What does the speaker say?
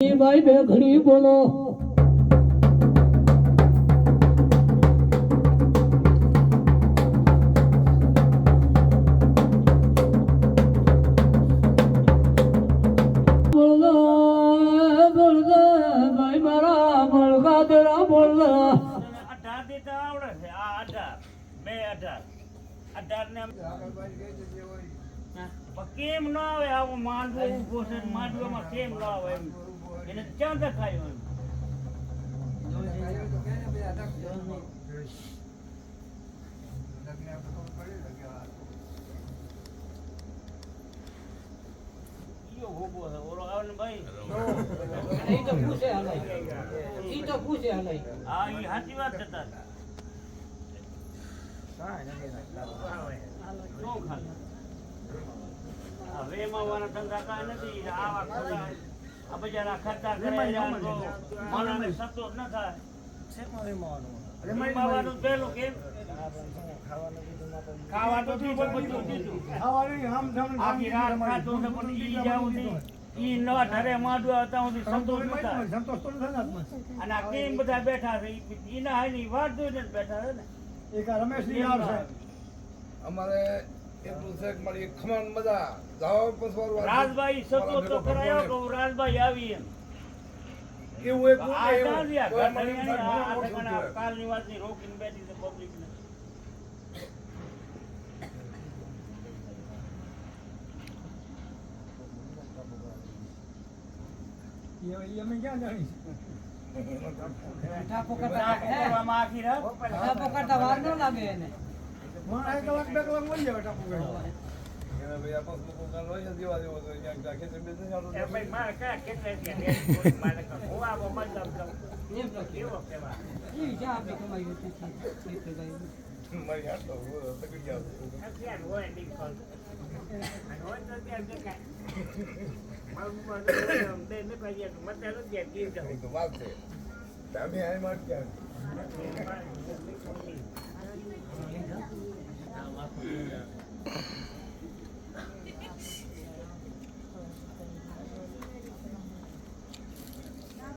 એ ભાઈ બે ઘડી બોલો. કેમ ના આવે આવું માંડવું ઊભો છે ને માંડવામાં કેમ ના આવે એમ? એને ક્યાં દેખાયો હવે વેમાવાના ધંધા કાંઈ નથી. આવા બજારના ખર્ચા કરે જાય સંતોષ ન થાય. વેમાવાનું પહેલું કેમ? ખાવા તો દીધું બધું દીધું. આખી રાત ખાધું ને ઈ ન ઢરે માંડવા સુધી સંતોષ ન થાય અને આ કેમ બધા બેઠા છે? ઈ- ઈ ના હાય ને જોઈને બેઠા છે ને. અમારે એટલું છે. કે રાજભાઈ સંતોષ તો કરાયો તો રાજભાઈ આવી એમ. એવું એક કાલની વાતની રોકીને બેઠી છે પબ્લિકને. ટાપો આ કોરવામાં ટાપો કરતા વાર ન લાગે એને. એ ભાઈ મારે કયા કેટલે ત્યાં રે, કોઈ મારે કાં ખોવામાં મતલબ કાં એમ લખી કેવો. કહેવાય? ઈ જ્યાં આપણે કમાઈ હતી એટલે